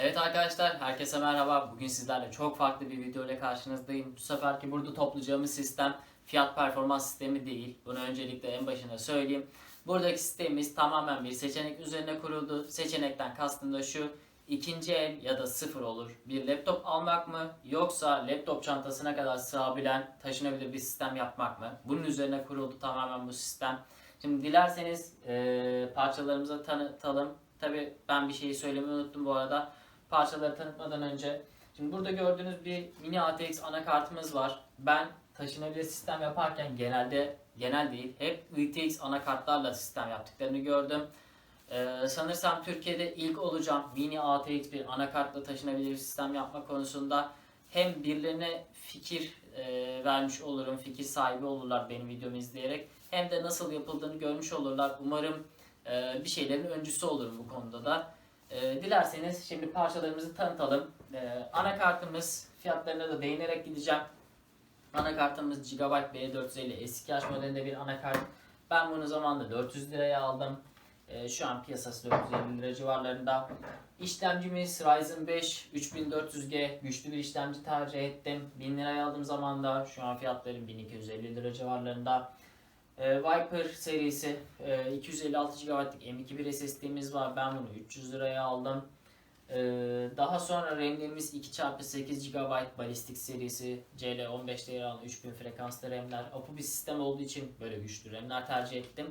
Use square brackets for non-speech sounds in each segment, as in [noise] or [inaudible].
Evet arkadaşlar, herkese merhaba. Bugün sizlerle çok farklı bir video ile karşınızdayım. Bu seferki burada toplayacağımız sistem fiyat performans sistemi değil. Bunu öncelikle en başına söyleyeyim. Buradaki sistemimiz tamamen bir seçenek üzerine kuruldu. Seçenekten kastım da şu. ikinci el ya da sıfır olur. Bir laptop almak mı yoksa laptop çantasına kadar sığabilen taşınabilir bir sistem yapmak mı? Bunun üzerine kuruldu tamamen bu sistem. Şimdi dilerseniz eee parçalarımızı tanıtalım. Tabi ben bir şeyi söylemeyi unuttum bu arada. Parçaları tanıtmadan önce. Şimdi burada gördüğünüz bir mini ATX anakartımız var. Ben taşınabilir sistem yaparken genelde genel değil hep UTX anakartlarla sistem yaptıklarını gördüm. Ee, sanırsam Türkiye'de ilk olacağım mini ATX bir anakartla taşınabilir sistem yapma konusunda hem birilerine fikir e, vermiş olurum, fikir sahibi olurlar benim videomu izleyerek hem de nasıl yapıldığını görmüş olurlar. Umarım e, bir şeylerin öncüsü olurum bu konuda da. E, dilerseniz şimdi parçalarımızı tanıtalım. E, anakartımız fiyatlarına da değinerek gideceğim. Anakartımız Gigabyte B450 S2H modelinde bir anakart. Ben bunu zamanında 400 liraya aldım. E, şu an piyasası 450 lira civarlarında. İşlemcimiz Ryzen 5 3400G güçlü bir işlemci tercih ettim. 1000 liraya aldığım zaman da şu an fiyatları 1250 lira civarlarında. Ee, Viper serisi e, 256 GB'lık M.2 bir SSD'miz var. Ben bunu 300 liraya aldım. Ee, daha sonra RAM'lerimiz 2x8 GB balistik serisi CL15'te yer alan 3000 frekanslı RAM'ler. APU bir sistem olduğu için böyle güçlü RAM'ler tercih ettim.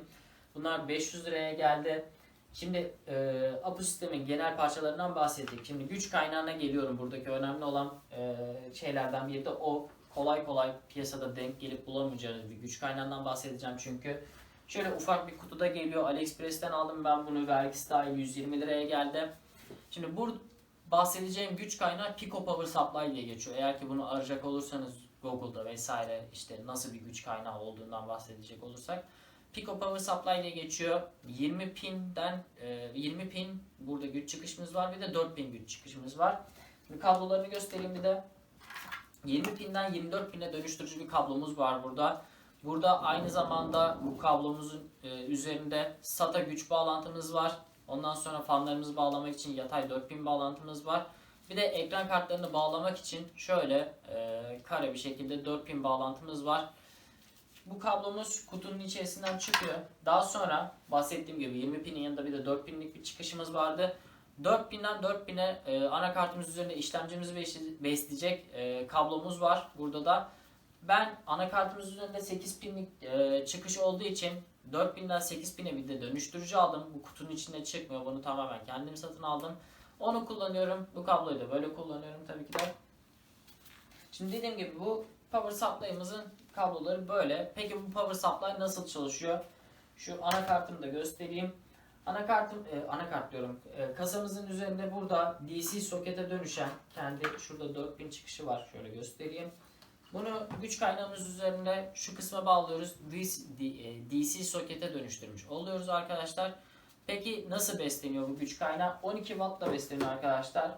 Bunlar 500 liraya geldi. Şimdi e, APU sistemin genel parçalarından bahsettik. Şimdi güç kaynağına geliyorum. Buradaki önemli olan e, şeylerden biri de o kolay kolay piyasada denk gelip bulamayacağınız bir güç kaynağından bahsedeceğim çünkü. Şöyle ufak bir kutuda geliyor. AliExpress'ten aldım ben bunu. Vergisi dahil 120 liraya geldi. Şimdi bu bahsedeceğim güç kaynağı Pico Power Supply diye geçiyor. Eğer ki bunu arayacak olursanız Google'da vesaire işte nasıl bir güç kaynağı olduğundan bahsedecek olursak. Pico Power Supply diye geçiyor. 20 pinden 20 pin burada güç çıkışımız var bir de 4 pin güç çıkışımız var. Şimdi kablolarını göstereyim bir de. 20 pinden 24 pine dönüştürücü bir kablomuz var burada. Burada aynı zamanda bu kablomuzun e, üzerinde SATA güç bağlantımız var. Ondan sonra fanlarımızı bağlamak için yatay 4 pin bağlantımız var. Bir de ekran kartlarını bağlamak için şöyle e, kare bir şekilde 4 pin bağlantımız var. Bu kablomuz kutunun içerisinden çıkıyor. Daha sonra bahsettiğim gibi 20 pinin yanında bir de 4 pinlik bir çıkışımız vardı. 4000'den 4000'e e, anakartımız üzerinde işlemcimizi besle- besleyecek e, kablomuz var burada da. Ben anakartımız üzerinde 8 pinlik e, çıkış olduğu için 4000'den 8000'e bir de dönüştürücü aldım. Bu kutunun içinde çıkmıyor. Bunu tamamen kendim satın aldım. Onu kullanıyorum. Bu kabloyu da böyle kullanıyorum tabii ki de. Şimdi dediğim gibi bu power supply'ımızın kabloları böyle. Peki bu power supply nasıl çalışıyor? Şu anakartımı da göstereyim. Anakartım, e, anakart diyorum. E, kasamızın üzerinde burada DC sokete dönüşen kendi şurada 4000 çıkışı var. Şöyle göstereyim. Bunu güç kaynağımız üzerinde şu kısma bağlıyoruz. DC, e, DC sokete dönüştürmüş oluyoruz arkadaşlar. Peki nasıl besleniyor bu güç kaynağı? 12 wattla besleniyor arkadaşlar.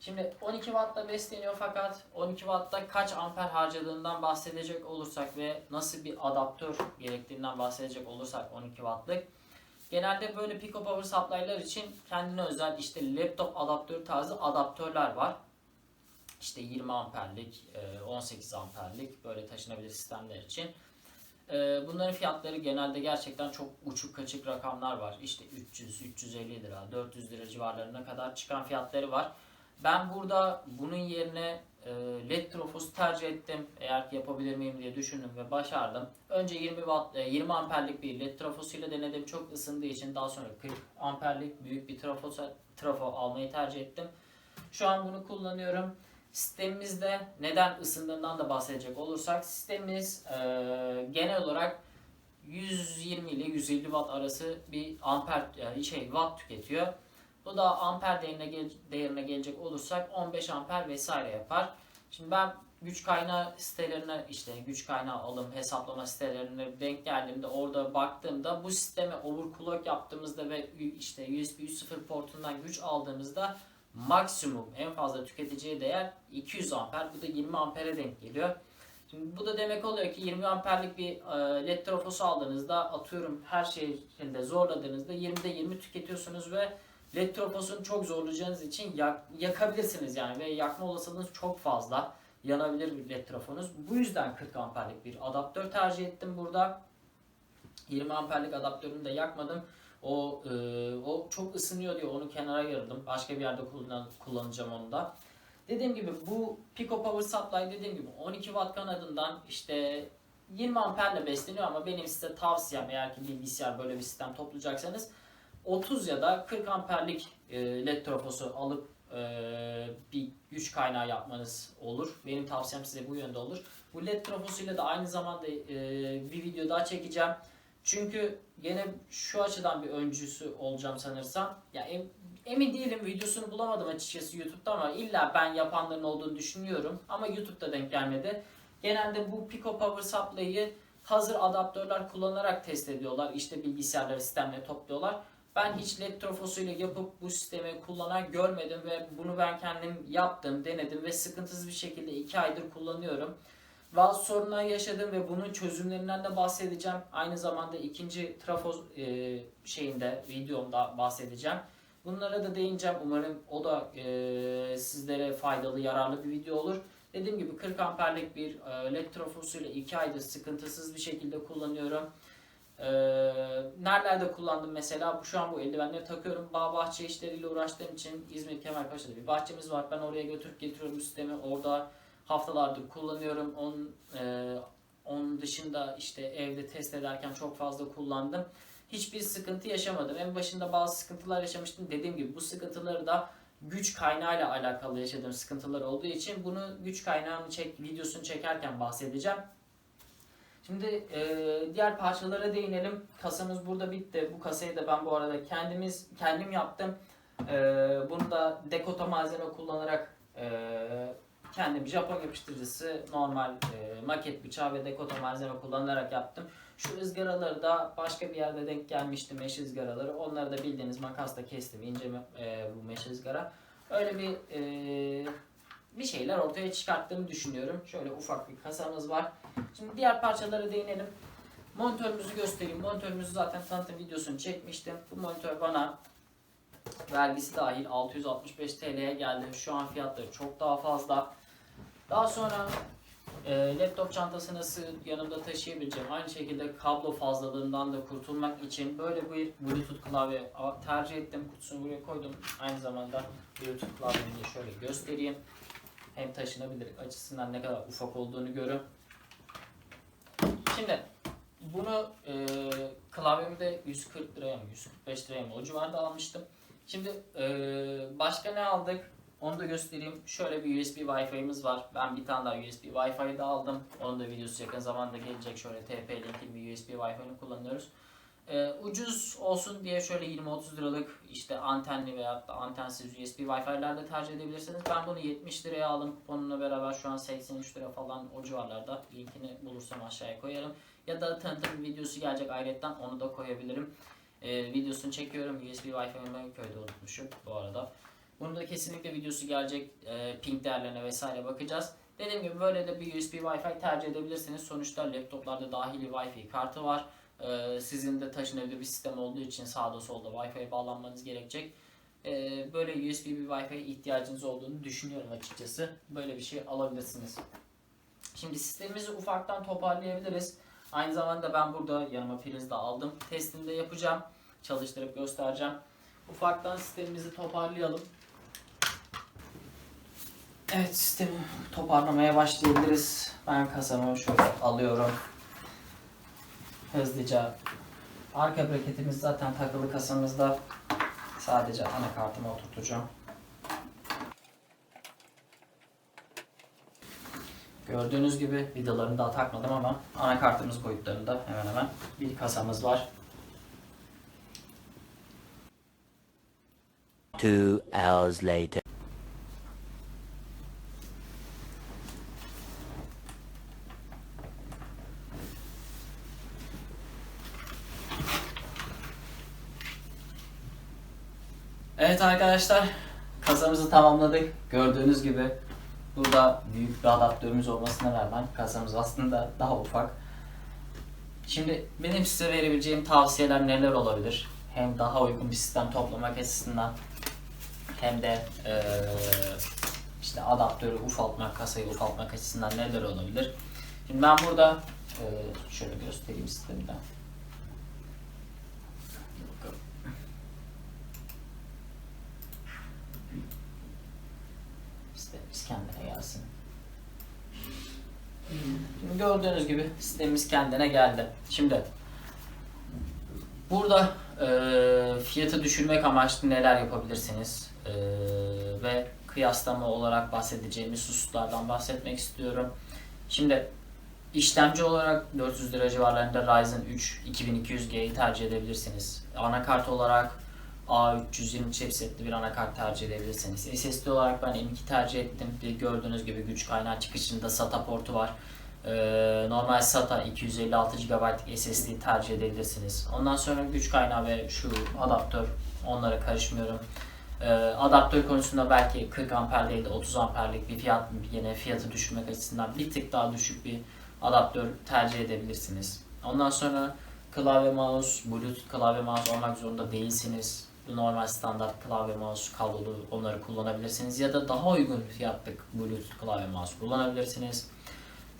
Şimdi 12 wattla besleniyor fakat 12 wattta kaç amper harcadığından bahsedecek olursak ve nasıl bir adaptör gerektiğinden bahsedecek olursak 12 wattlık. Genelde böyle Pico Power Supply'lar için kendine özel işte laptop adaptör tarzı adaptörler var. İşte 20 amperlik, e, 18 amperlik böyle taşınabilir sistemler için. E, Bunların fiyatları genelde gerçekten çok uçuk kaçık rakamlar var. İşte 300, 350 lira, 400 lira civarlarına kadar çıkan fiyatları var. Ben burada bunun yerine e, LED trofos tercih ettim. Eğer ki yapabilir miyim diye düşündüm ve başardım. Önce 20 watt, e, 20 amperlik bir LED trafosuyla denedim. Çok ısındığı için daha sonra 40 amperlik büyük bir trafo, trafo almayı tercih ettim. Şu an bunu kullanıyorum. Sistemimizde neden ısındığından da bahsedecek olursak sistemimiz e, genel olarak 120 ile 150 watt arası bir amper e, şey watt tüketiyor. Bu da amper değerine, gel- değerine gelecek olursak 15 amper vesaire yapar. Şimdi ben güç kaynağı sitelerine işte güç kaynağı alım hesaplama sitelerine denk geldiğimde orada baktığımda bu sisteme overclock yaptığımızda ve işte USB 3.0 portundan güç aldığımızda maksimum en fazla tüketiciye değer 200 amper. Bu da 20 ampere denk geliyor. Şimdi bu da demek oluyor ki 20 amperlik bir e, led trafosu aldığınızda atıyorum her şeyinde zorladığınızda 20'de 20 tüketiyorsunuz ve LED trafosunu çok zorlayacağınız için yak- yakabilirsiniz yani ve yakma olasılığınız çok fazla. Yanabilir bir LED trafonuz. Bu yüzden 40 amperlik bir adaptör tercih ettim burada. 20 amperlik adaptörünü de yakmadım. O e, o çok ısınıyor diye onu kenara ayırdım. Başka bir yerde kullan, kullanacağım onu da. Dediğim gibi bu Pico Power Supply dediğim gibi 12 watt kanadından işte 20 amperle besleniyor ama benim size tavsiyem eğer ki bilgisayar böyle bir sistem toplayacaksanız 30 ya da 40 amperlik e, led trafosu alıp e, bir güç kaynağı yapmanız olur. Benim tavsiyem size bu yönde olur. Bu led trafosuyla da aynı zamanda e, bir video daha çekeceğim. Çünkü gene şu açıdan bir öncüsü olacağım sanırsam. Ya em- emin değilim videosunu bulamadım açıkçası YouTube'da ama illa ben yapanların olduğunu düşünüyorum. Ama YouTube'da denk gelmedi. Genelde bu Pico Power Supply'yi hazır adaptörler kullanarak test ediyorlar. İşte bilgisayarları sistemle topluyorlar. Ben hiç led trafosuyla yapıp bu sistemi kullanan görmedim ve bunu ben kendim yaptım, denedim ve sıkıntısız bir şekilde 2 aydır kullanıyorum. Bazı sorunlar yaşadım ve bunun çözümlerinden de bahsedeceğim. Aynı zamanda ikinci trafo e, şeyinde videomda bahsedeceğim. Bunlara da değineceğim. Umarım o da e, sizlere faydalı, yararlı bir video olur. Dediğim gibi 40 amperlik bir e, led trafosuyla 2 aydır sıkıntısız bir şekilde kullanıyorum. Ee, nerelerde kullandım mesela? Bu şu an bu eldivenleri takıyorum. Bağ bahçe işleriyle uğraştığım için İzmir Kemalpaşa'da bir bahçemiz var. Ben oraya götürüp getiriyorum sistemi. Orada haftalardır kullanıyorum. Onun, e, onun dışında işte evde test ederken çok fazla kullandım. Hiçbir sıkıntı yaşamadım. En başında bazı sıkıntılar yaşamıştım. Dediğim gibi bu sıkıntıları da güç kaynağıyla alakalı yaşadığım sıkıntılar olduğu için bunu güç kaynağını çek, videosunu çekerken bahsedeceğim. Şimdi e, diğer parçalara değinelim. Kasamız burada bitti. Bu kasayı da ben bu arada kendimiz kendim yaptım. E, bunu da dekota malzeme kullanarak e, kendim Japon yapıştırıcısı, normal e, maket bıçağı ve dekota malzeme kullanarak yaptım. Şu ızgaraları da başka bir yerde denk gelmişti meş ızgaraları. Onları da bildiğiniz makasla kestim. ince e, bu meş ızgara. Öyle bir e, bir şeyler ortaya çıkarttığımı düşünüyorum. Şöyle ufak bir kasamız var. Şimdi diğer parçalara değinelim. Monitörümüzü göstereyim. Monitörümüzü zaten tanıtım videosunu çekmiştim. Bu monitör bana vergisi dahil 665 TL'ye geldi. Şu an fiyatları çok daha fazla. Daha sonra e, laptop çantasını yanımda taşıyabileceğim. Aynı şekilde kablo fazlalığından da kurtulmak için böyle bir Bluetooth klavye tercih ettim. Kutusunu buraya koydum. Aynı zamanda Bluetooth klavyemi de şöyle göstereyim. Hem taşınabilir açısından ne kadar ufak olduğunu görün. Şimdi bunu e, klavyemde 140 liraya mı 145 liraya mı o civarda almıştım. Şimdi e, başka ne aldık? Onu da göstereyim. Şöyle bir USB Wi-Fi'miz var. Ben bir tane daha USB Wi-Fi de aldım. Onun da videosu yakın zamanda gelecek. Şöyle TP-Link'in bir USB Wi-Fi'ni kullanıyoruz. Ee, ucuz olsun diye şöyle 20-30 liralık işte antenli veya da antensiz USB Wi-Fi'ler de tercih edebilirsiniz. Ben bunu 70 liraya aldım. Onunla beraber şu an 83 lira falan o civarlarda. Linkini bulursam aşağıya koyarım. Ya da tanıtım videosu gelecek ayrıca onu da koyabilirim. Ee, videosunu çekiyorum. USB Wi-Fi'mi köyde unutmuşum bu arada. Bunun da kesinlikle videosu gelecek. Ee, ping değerlerine vesaire bakacağız. Dediğim gibi böyle de bir USB Wi-Fi tercih edebilirsiniz. Sonuçta laptoplarda dahili Wi-Fi kartı var. Ee, sizin de taşınabilir bir sistem olduğu için sağda solda Wi-Fi'ye bağlanmanız gerekecek. Ee, böyle USB bir Wi-Fi ihtiyacınız olduğunu düşünüyorum açıkçası. Böyle bir şey alabilirsiniz. Şimdi sistemimizi ufaktan toparlayabiliriz. Aynı zamanda ben burada yanıma priz de aldım. Testini de yapacağım. Çalıştırıp göstereceğim. Ufaktan sistemimizi toparlayalım. Evet sistemi toparlamaya başlayabiliriz. Ben kasamı şöyle alıyorum. Hızlıca arka braketimiz zaten takılı kasamızda. Sadece anakartımı oturtacağım. Gördüğünüz gibi vidalarını daha takmadım ama anakartımız boyutlarında hemen hemen bir kasamız var. Two hours later. Evet arkadaşlar kasamızı tamamladık. Gördüğünüz gibi burada büyük bir adaptörümüz olmasına rağmen kasamız aslında daha ufak. Şimdi benim size verebileceğim tavsiyeler neler olabilir? Hem daha uygun bir sistem toplamak açısından hem de işte adaptörü ufaltmak, kasayı ufaltmak açısından neler olabilir? Şimdi ben burada şöyle göstereyim sistemden. Bakalım. Sistemimiz kendine gelsin. Şimdi gördüğünüz gibi sistemimiz kendine geldi. Şimdi burada e, fiyatı düşürmek amaçlı neler yapabilirsiniz E, ve kıyaslama olarak bahsedeceğimiz hususlardan bahsetmek istiyorum. Şimdi işlemci olarak 400 lira civarlarında Ryzen 3 2200G'yi tercih edebilirsiniz. Anakart olarak A320 chipsetli bir anakart tercih edebilirsiniz. SSD olarak ben M2 tercih ettim. Gördüğünüz gibi güç kaynağı çıkışında SATA portu var. Ee, normal SATA 256 GB SSD tercih edebilirsiniz. Ondan sonra güç kaynağı ve şu adaptör onlara karışmıyorum. Ee, adaptör konusunda belki 40 amper değil de 30 amperlik bir fiyat yine fiyatı düşürmek açısından bir tık daha düşük bir adaptör tercih edebilirsiniz. Ondan sonra klavye mouse, bluetooth klavye mouse olmak zorunda değilsiniz. Normal standart klavye mouse kablolu onları kullanabilirsiniz ya da daha uygun fiyatlık bluetooth klavye mouse kullanabilirsiniz.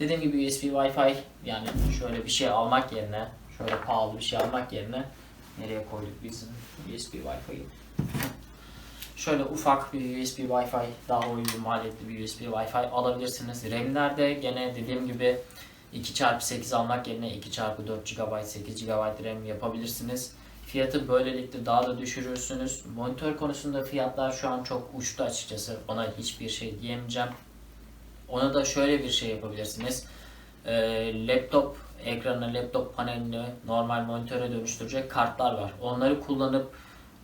Dediğim gibi USB Wi-Fi yani şöyle bir şey almak yerine şöyle pahalı bir şey almak yerine nereye koyduk biz USB Wi-Fi'yi? Şöyle ufak bir USB Wi-Fi daha uygun maliyetli bir USB Wi-Fi alabilirsiniz. RAM'lerde gene dediğim gibi 2x8 almak yerine 2x4 GB 8 GB RAM yapabilirsiniz. Fiyatı böylelikle daha da düşürürsünüz. Monitör konusunda fiyatlar şu an çok uçtu açıkçası. Ona hiçbir şey diyemeyeceğim. Ona da şöyle bir şey yapabilirsiniz. Ee, laptop ekranını, laptop panelini normal monitöre dönüştürecek kartlar var. Onları kullanıp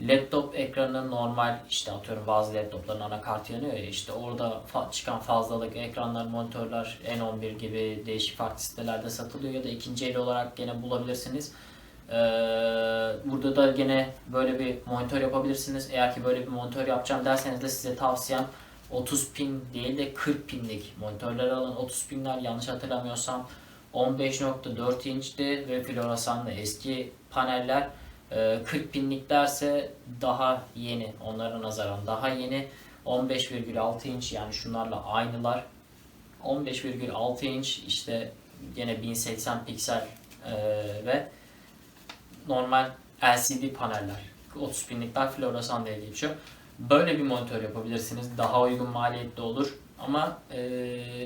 laptop ekranı normal işte atıyorum bazı laptopların anakartı yanıyor ya işte orada fa- çıkan fazlalık ekranlar, monitörler N11 gibi değişik farklı sitelerde satılıyor ya da ikinci el olarak gene bulabilirsiniz. Ee, burada da gene böyle bir monitör yapabilirsiniz. Eğer ki böyle bir monitör yapacağım derseniz de size tavsiyem 30 pin değil de 40 pinlik monitörler alın. 30 pinler yanlış hatırlamıyorsam 15.4 inçti ve floresanlı eski paneller. Ee, 40 pinliklerse daha yeni onlara nazaran daha yeni 15,6 inç yani şunlarla aynılar 15,6 inç işte yine 1080 piksel e, ve normal LCD paneller 30 pinlikler floresan diye geçiyor. Böyle bir monitör yapabilirsiniz. Daha uygun maliyetli olur. Ama e,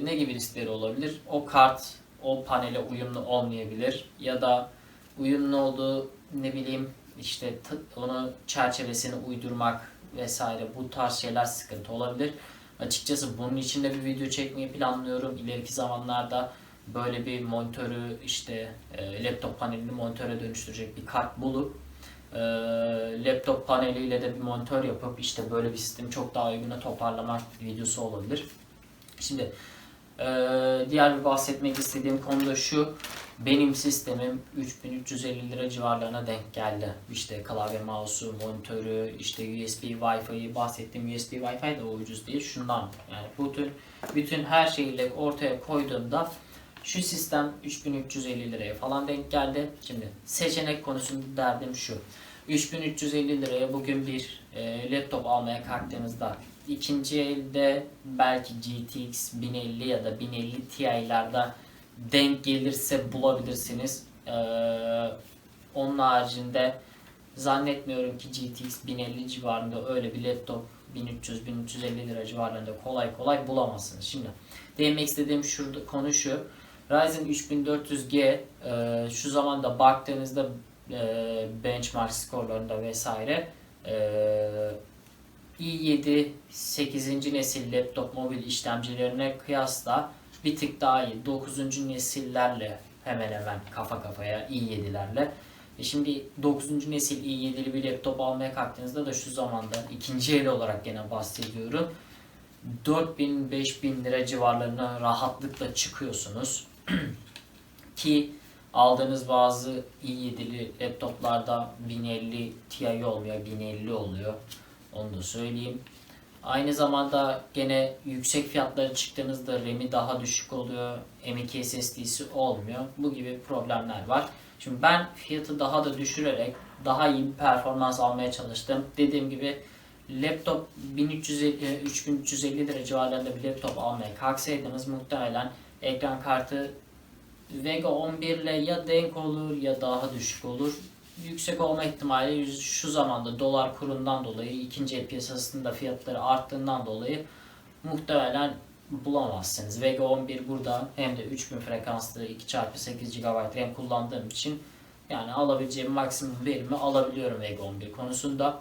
ne gibi riskleri olabilir? O kart o panele uyumlu olmayabilir ya da uyumlu olduğu ne bileyim işte onu çerçevesini uydurmak vesaire bu tarz şeyler sıkıntı olabilir. Açıkçası bunun için de bir video çekmeyi planlıyorum. İleriki zamanlarda böyle bir monitörü işte e, laptop panelini monitöre dönüştürecek bir kart bulup e, laptop paneliyle de bir monitör yapıp işte böyle bir sistemi çok daha uyguna toparlamak videosu olabilir. Şimdi e, diğer bir bahsetmek istediğim konu da şu. Benim sistemim 3350 lira civarlarına denk geldi. İşte klavye, mouse'u, monitörü, işte USB, Wi-Fi'yi bahsettiğim USB, Wi-Fi de o ucuz değil. Şundan yani bütün bütün her şeyle ortaya koyduğumda şu sistem 3350 liraya falan denk geldi. Şimdi seçenek konusunda derdim şu. 3350 liraya bugün bir e, laptop almaya kalktığınızda ikinci elde belki GTX 1050 ya da 1050 Ti'lerde denk gelirse bulabilirsiniz. Ee, onun haricinde zannetmiyorum ki GTX 1050 civarında öyle bir laptop 1300-1350 lira civarlarında kolay kolay bulamazsınız. Şimdi değinmek istediğim şurada konu şu. Ryzen 3400G e, şu zamanda baktığınızda e, benchmark skorlarında vesaire e, i7 8. nesil laptop mobil işlemcilerine kıyasla bir tık daha iyi. 9. nesillerle hemen hemen kafa kafaya i7'lerle. E şimdi 9. nesil i7'li bir laptop almaya kalktığınızda da şu zamanda ikinci el olarak gene bahsediyorum. 4000-5000 lira civarlarına rahatlıkla çıkıyorsunuz. [clears throat] Ki aldığınız bazı i7'li laptoplarda 1050 Ti olmuyor, 1050 oluyor. Onu da söyleyeyim. Aynı zamanda gene yüksek fiyatlara çıktığınızda RAM'i daha düşük oluyor. M.2 SSD'si olmuyor. Bu gibi problemler var. Şimdi ben fiyatı daha da düşürerek daha iyi bir performans almaya çalıştım. Dediğim gibi laptop 1350, e, 3350 lira civarlarında bir laptop almaya kalksaydınız muhtemelen ekran kartı Vega 11 ile ya denk olur ya daha düşük olur. Yüksek olma ihtimali şu zamanda dolar kurundan dolayı ikinci el piyasasında fiyatları arttığından dolayı muhtemelen bulamazsınız. Vega 11 burada hem de 3000 frekanslı 2x8 GB RAM kullandığım için yani alabileceğim maksimum verimi alabiliyorum Vega 11 konusunda.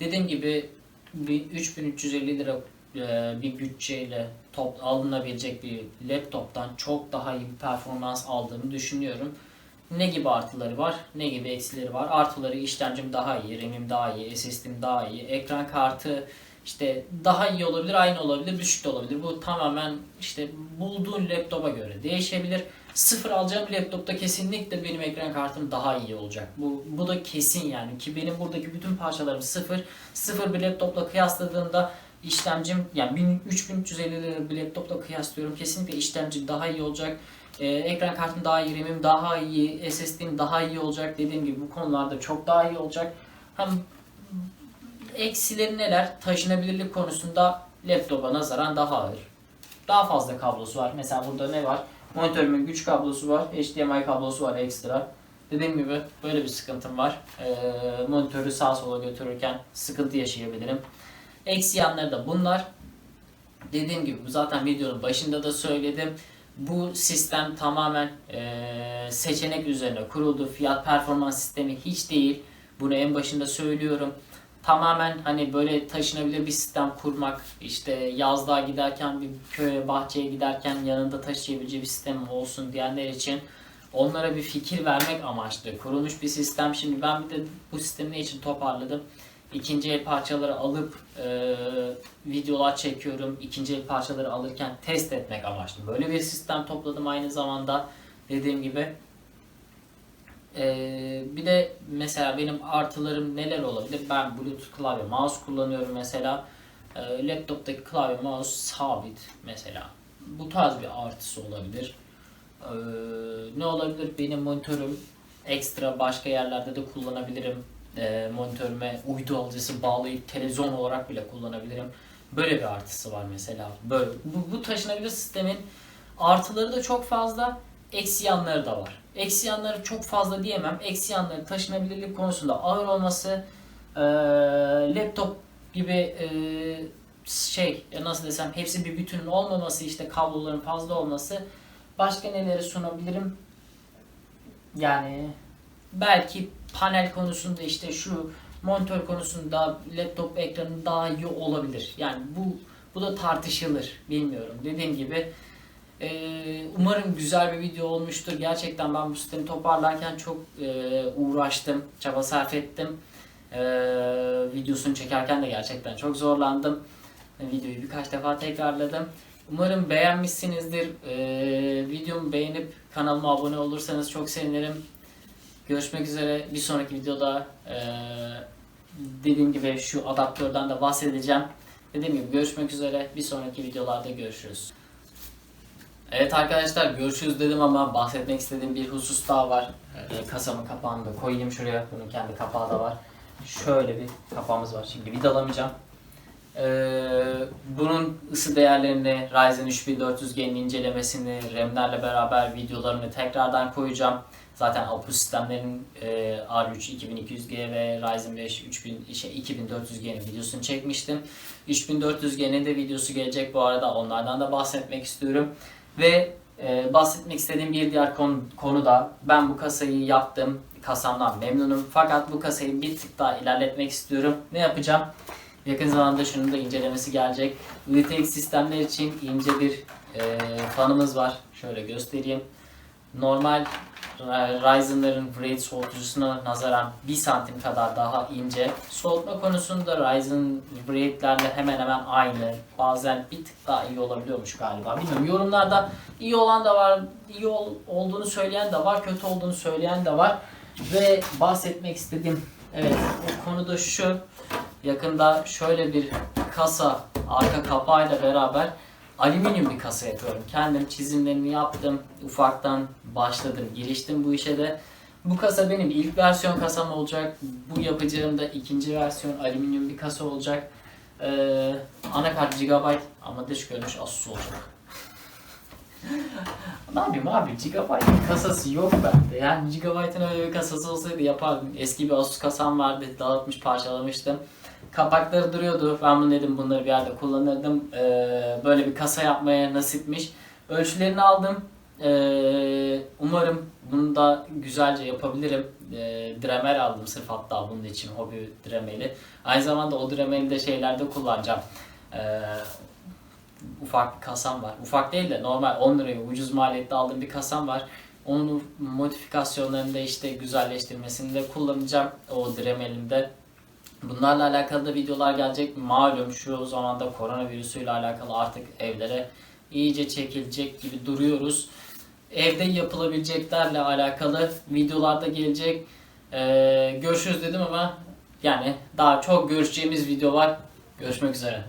Dediğim gibi bir 3350 lira bir bütçeyle top alınabilecek bir laptoptan çok daha iyi bir performans aldığımı düşünüyorum. Ne gibi artıları var, ne gibi eksileri var. Artıları işlemcim daha iyi, RAM'im daha iyi, SSD'm daha iyi, ekran kartı işte daha iyi olabilir, aynı olabilir, düşük de olabilir. Bu tamamen işte bulduğun laptopa göre değişebilir. Sıfır alacağım bir laptopta kesinlikle benim ekran kartım daha iyi olacak. Bu, bu da kesin yani ki benim buradaki bütün parçalarım sıfır. Sıfır bir laptopla kıyasladığımda işlemcim yani 1000 3350 lira bir laptopla kıyaslıyorum. Kesinlikle işlemci daha iyi olacak. Ee, ekran kartım daha iyi, RAM'im daha iyi, SSD'm daha iyi olacak. Dediğim gibi bu konularda çok daha iyi olacak. Hem eksileri neler? Taşınabilirlik konusunda laptopa nazaran daha ağır. Daha fazla kablosu var. Mesela burada ne var? Monitörümün güç kablosu var, HDMI kablosu var ekstra. Dediğim gibi böyle bir sıkıntım var. Ee, monitörü sağa sola götürürken sıkıntı yaşayabilirim. Eksi yanları da bunlar. Dediğim gibi bu zaten videonun başında da söyledim. Bu sistem tamamen eee, seçenek üzerine kuruldu. Fiyat performans sistemi hiç değil. Bunu en başında söylüyorum. Tamamen hani böyle taşınabilir bir sistem kurmak, işte yazlığa giderken bir köye, bahçeye giderken yanında taşıyabileceği bir sistem olsun diyenler için onlara bir fikir vermek amaçlı kurulmuş bir sistem. Şimdi ben bir de bu sistemi için toparladım? İkinci el parçaları alıp e, videolar çekiyorum. İkinci el parçaları alırken test etmek amaçlı. Böyle bir sistem topladım aynı zamanda dediğim gibi. E, bir de mesela benim artılarım neler olabilir? Ben Bluetooth klavye mouse kullanıyorum mesela. E, laptoptaki klavye mouse sabit mesela. Bu tarz bir artısı olabilir. E, ne olabilir? Benim monitörüm ekstra başka yerlerde de kullanabilirim e, monitörüme uydu alıcısı bağlayıp televizyon olarak bile kullanabilirim. Böyle bir artısı var mesela. Böyle bu, bu taşınabilir sistemin artıları da çok fazla, eksi yanları da var. Eksi yanları çok fazla diyemem. Eksi yanları taşınabilirlik konusunda ağır olması, e, laptop gibi e, şey ya nasıl desem hepsi bir bütünün olmaması işte kabloların fazla olması. Başka neleri sunabilirim? Yani belki panel konusunda işte şu monitör konusunda laptop ekranı daha iyi olabilir. Yani bu bu da tartışılır. Bilmiyorum. Dediğim gibi e, umarım güzel bir video olmuştur. Gerçekten ben bu sistemi toparlarken çok e, uğraştım, çaba sarf ettim. E, videosunu çekerken de gerçekten çok zorlandım. E, videoyu birkaç defa tekrarladım. Umarım beğenmişsinizdir. E, videomu beğenip kanalıma abone olursanız çok sevinirim. Görüşmek üzere bir sonraki videoda eee, dediğim gibi şu adaptörden de bahsedeceğim. Dediğim gibi görüşmek üzere bir sonraki videolarda görüşürüz. Evet arkadaşlar görüşürüz dedim ama bahsetmek istediğim bir husus daha var. Eee, kasamın kapağını da koyayım şuraya. Bunun kendi kapağı da var. Şöyle bir kapağımız var. Şimdi vidalamayacağım. Eee, bunun ısı değerlerini, Ryzen 3400G'nin incelemesini, RAM'lerle beraber videolarını tekrardan koyacağım. Zaten Apu sistemlerin e, R3 2200G ve Ryzen 5 3000 şey 2400G'nin videosunu çekmiştim. 3400G'nin de videosu gelecek bu arada. Onlardan da bahsetmek istiyorum. Ve e, bahsetmek istediğim bir diğer konu, konu da ben bu kasayı yaptım. Kasamdan memnunum. Fakat bu kasayı bir tık daha ilerletmek istiyorum. Ne yapacağım? Yakın zamanda şunun da incelemesi gelecek. RTX sistemler için ince bir e, fanımız var. Şöyle göstereyim. Normal Ryzen'ların Raid soğutucusuna nazaran 1 santim kadar daha ince. Soğutma konusunda Ryzen Raid'lerle hemen hemen aynı. Bazen bir tık daha iyi olabiliyormuş galiba. Bilmiyorum yorumlarda iyi olan da var, iyi ol- olduğunu söyleyen de var, kötü olduğunu söyleyen de var. Ve bahsetmek istediğim evet o konu da şu. Yakında şöyle bir kasa arka kapağıyla beraber alüminyum bir kasa yapıyorum. Kendim çizimlerini yaptım. Ufaktan başladım, giriştim bu işe de. Bu kasa benim ilk versiyon kasam olacak. Bu yapacağım da ikinci versiyon alüminyum bir kasa olacak. Ee, anakart GB ama dış görünüş Asus olacak. [laughs] ne yapayım abi GB kasası yok bende. Yani GB'ın öyle bir kasası olsaydı yapardım. Eski bir Asus kasam vardı dağıtmış parçalamıştım. Kapakları duruyordu. Ben bunu dedim bunları bir yerde kullanırdım. Ee, böyle bir kasa yapmaya nasipmiş. Ölçülerini aldım. Ee, umarım bunu da güzelce yapabilirim. Ee, Dremel aldım sırf hatta bunun için hobi Dremel'i. Aynı zamanda o Dremel'i de şeylerde kullanacağım. Ee, ufak bir kasam var. Ufak değil de normal 10 liraya ucuz maliyette aldığım bir kasam var. Onun modifikasyonlarını da işte güzelleştirmesinde kullanacağım o Dremel'imde. Bunlarla alakalı da videolar gelecek. Malum şu zamanda koronavirüsüyle alakalı artık evlere iyice çekilecek gibi duruyoruz. Evde yapılabileceklerle alakalı videolarda gelecek. Ee, görüşürüz dedim ama yani daha çok görüşeceğimiz video var. Görüşmek üzere.